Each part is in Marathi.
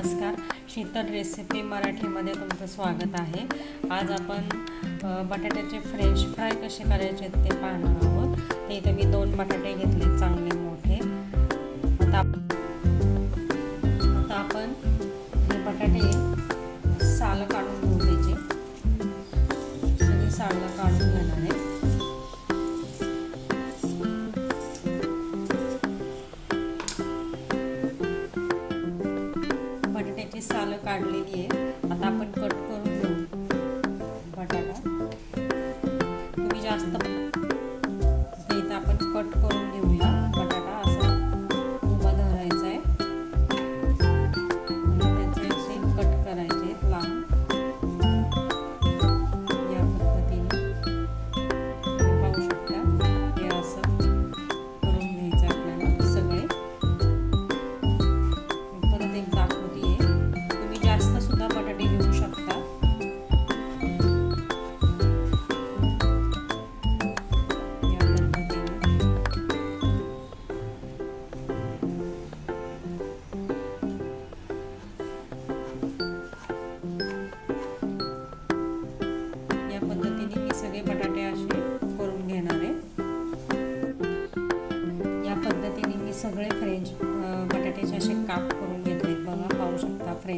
नमस्कार. शीतल रेसिपी मराठीमध्ये तुमचं स्वागत आहे. आज आपण बटाट्याचे फ्रेंच फ्राय कसे करायचे ते पाहणार आहोत. ते इथं मी दोन बटाटे घेतले चांगले मोठे. आता आता आपण हे बटाटे साल काढून घेऊ त्याचे. सगळी सालं काढून घेणार आहे. तुम्ही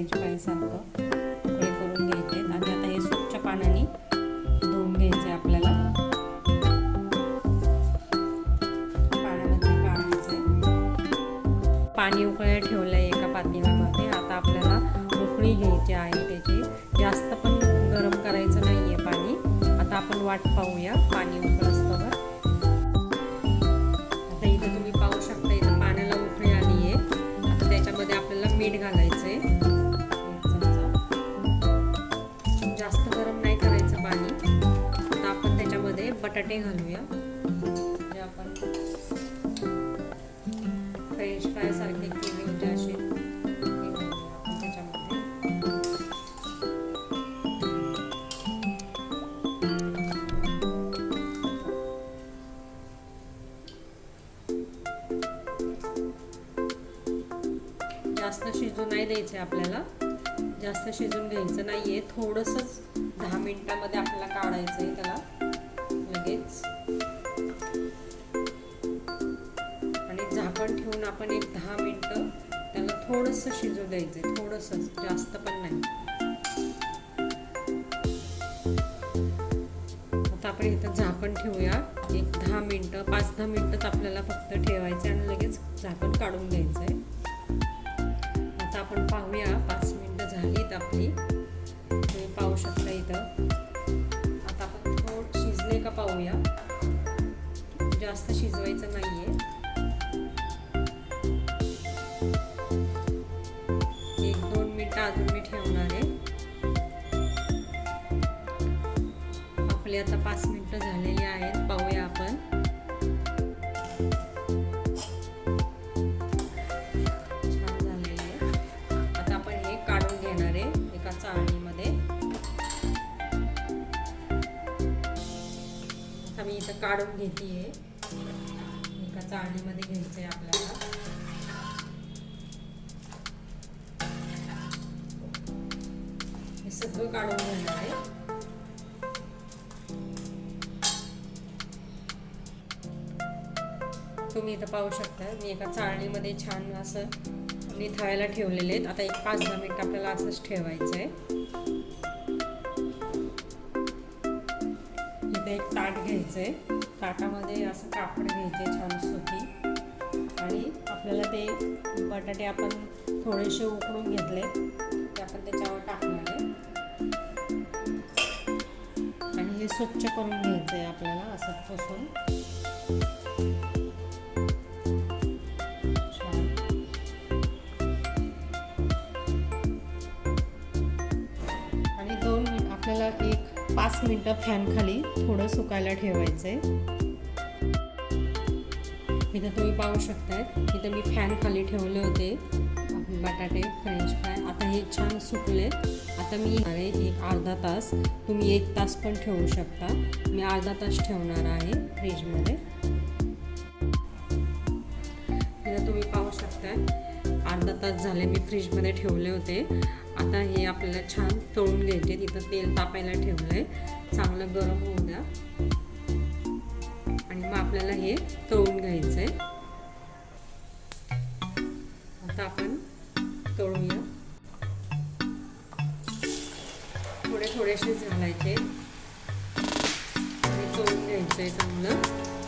फ्रेंच फ्राईसारखं हे करून घ्यायचे. आणि आता हे स्वच्छ पाण्याने धुवून घ्यायचे आपल्याला. पाण्यामध्ये काढायचे. पाणी उकळायला ठेवलं आहे एका पातेल्यामध्ये. आता आपल्याला उकळी घ्यायची आहे त्याची. जास्त पण गरम करायचं नाही आहे पाणी. आता आपण वाट पाहूया. बटाटे घालूया. जे आपण फ्रेंच फ्राय सारखे केले म्हणजे होते असे जास्त शिजू नाही द्यायचे आपल्याला. जास्त शिजून घ्यायचं नाहीये. थोडंसंच दहा मिनिटामध्ये आपल्याला काढायचं आहे त्याला. आणि ठेवून आपण एक दहा मिनटं त्याला थोडंसं शिजू द्यायचं थोडंसं जास्त पण नाही. आता आपण इथं झाकण ठेवूया. एक दहा मिनटं पाच दहा मिनटंच आपल्याला फक्त ठेवायचं आणि लगेच झाकण काढून घ्यायचं आहे आता आपण पाहूया पाच मिनटं झालीत आपली. तुम्ही पाहू शकता इथं. आता आपण थोड शिजले का पाहूया. जास्त शिजवायचं नाही आहे आपले आता पाच मिनटं झालेली आहेत पाहूया आपण. छान झालेले आहे आता आपण हे काढून घेणार आहे एका चाळणीमध्ये. आता मी इथं काढून घेते एका चाळणीमध्ये घ्यायचं आहे आपल्याला. हे सगळं काढून घेणार आहे. तुम्ही इथं पाहू शकता. मी एका चाळणीमध्ये छान असं निथळायला ठेवलेले आहेत. आता एक पाच दहा मिनिट आपल्याला असंच ठेवायचं आहे इथं एक ताट घ्यायचं आहे ताटामध्ये असं कापड घ्यायचे छान सुती. आणि आपल्याला ते बटाटे आपण थोडेसे उकडून घेतले. ते आपण त्याच्यावर टाकणार आहे. आणि हे स्वच्छ करून घ्यायचं आहे आपल्याला असं पुसून. पाच मिनटं फॅन खाली थोडं सुकायला ठेवायचं आहे इथं तुम्ही पाहू शकताय इथं मी फॅन खाली ठेवले होते. बटाटे फ्रेंच फ्राय आता हे छान सुकले. आता मी आहे एक अर्धा तास. तुम्ही एक तास पण ठेवू शकता. मी अर्धा तास ठेवणार आहे फ्रीजमध्ये. इथं तुम्ही पाहू अर्धा तास झाले मी फ्रीजमध्ये ठेवले होते. आता हे आपल्याला छान तळून घ्यायचे तिथं तेल तापायला ठेवलं आहे चांगलं गरम होऊ द्या. आणि मग आपल्याला हे तळून घ्यायचं आहे आता आपण तळूया. थोडे थोडेसे झालायचे आणि तळून घ्यायचं आहे चांगलं.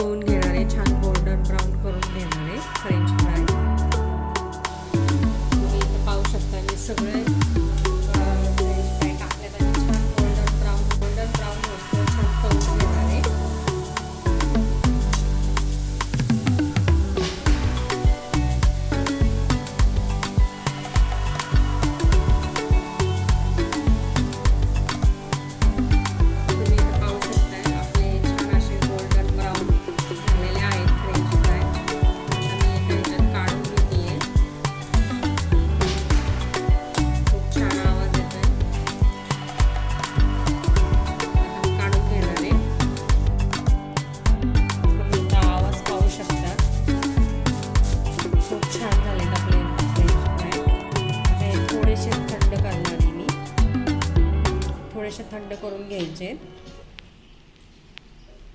soon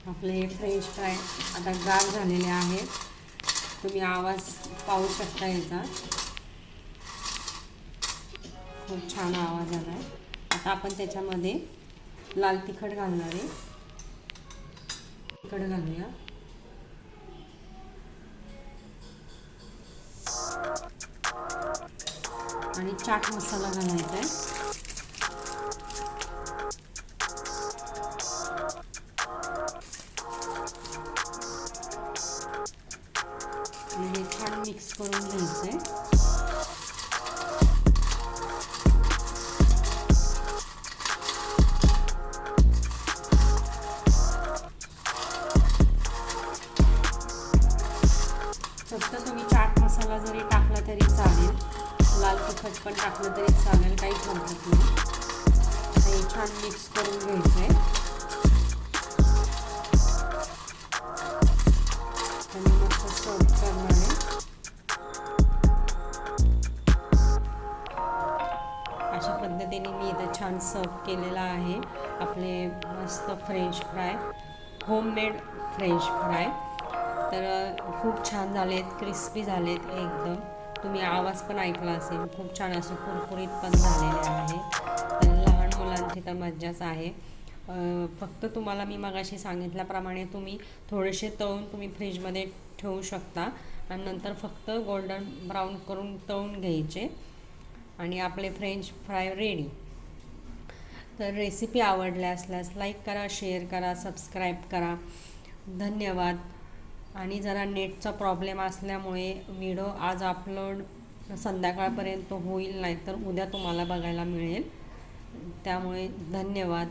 आपले हे फ्रेंच फ्राय आता गार झालेले आहेत. तुम्ही आवाज पाहू शकता याचा. खूप छान आवाज आला आहे आता आपण त्याच्यामध्ये लाल तिखट घालणार आहे. तिखट घालूया. आणि चाट मसाला घालायचा आहे. केलेला आहे. आपले मस्त French fry homemade French fry तर खूप छान झालेत क्रिस्पी झालेत एकदम. तुम्ही आवाज पण ऐकला असेल. खूप छान असं कुरकुरीत पण झालेले आहे. तर लहान मुलांची तर मज्जाच आहे. फक्त तुम्हाला मी मगाशी सांगितल्याप्रमाणे तुम्ही थोडेसे तळून तुम्ही फ्रीजमध्ये ठेवू शकता. आणि नंतर फक्त गोल्डन ब्राऊन करून तळून घ्यायचे. आणि आपले फ्रेंच फ्राय रेडी तर रेसिपी आवडल्या असल्यास लाईक करा शेअर करा सबस्क्राईब करा. धन्यवाद. आणि जरा नेटचा प्रॉब्लेम असल्यामुळे व्हिडिओ आज अपलोड संध्याकाळपर्यंत होईल नाही तर उद्या तुम्हाला बघायला मिळेल. त्यामुळे धन्यवाद.